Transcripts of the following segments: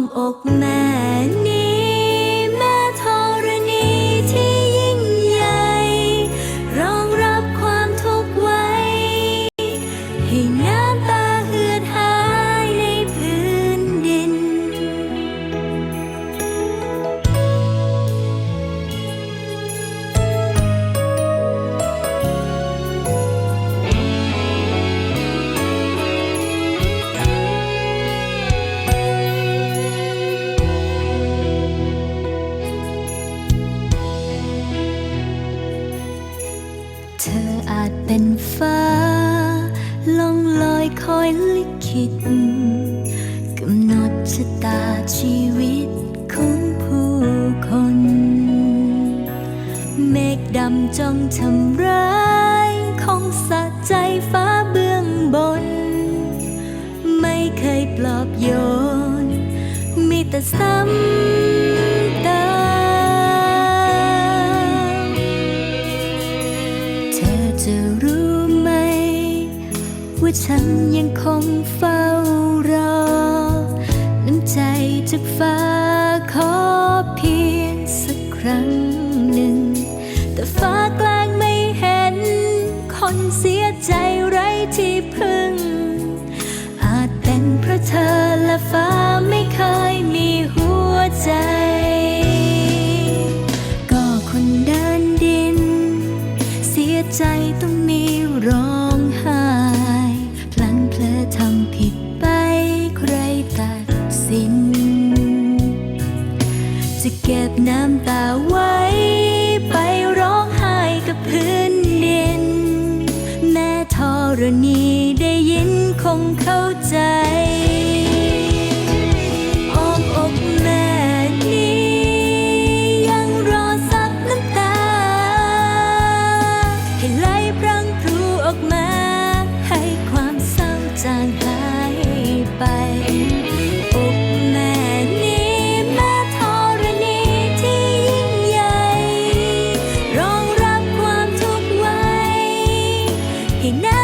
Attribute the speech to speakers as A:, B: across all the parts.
A: มอกแม่ ฟ้าล่องลอยคอยลิขิตกำหนดชะตาชีวิตของผู้คน เมฆดำจ้องทำร้ายของสะใจฟ้าเบื้องบน ไม่เคยปลอบโยน มีแต่ซ้ำ ว่าฉันยังคงเฝ้ารอ น้ำใจจากฟ้าขอเพียงสักครั้งหนึ่ง แต่ฟ้ากล้งไม่เห็น คนเสียใจไร้ที่พึ่ง อาจเป็นเพราะเธอและฟ้าไม่เคยมีหัวใจก็คนเดินดิน เสียใจต้อง ให้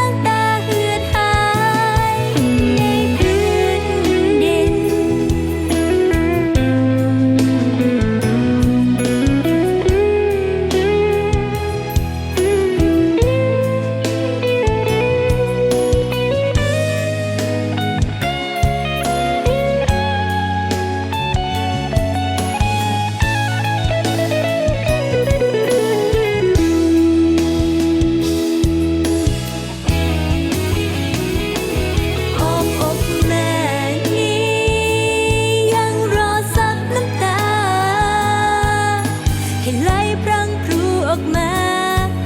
A: รั้งครูออกมา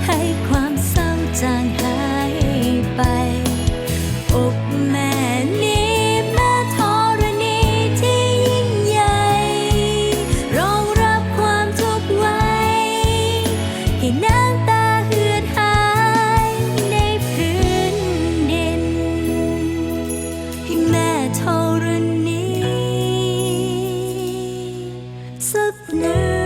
A: ให้ความเศร้าจางหายไป อกแม่นี้แม่ธรณีที่ยิ่งใหญ่ รองรับความทุกข์ไว้ ให้น้ำตาเหือดหายในพื้นดิน ให้แม่ธรณีสักนา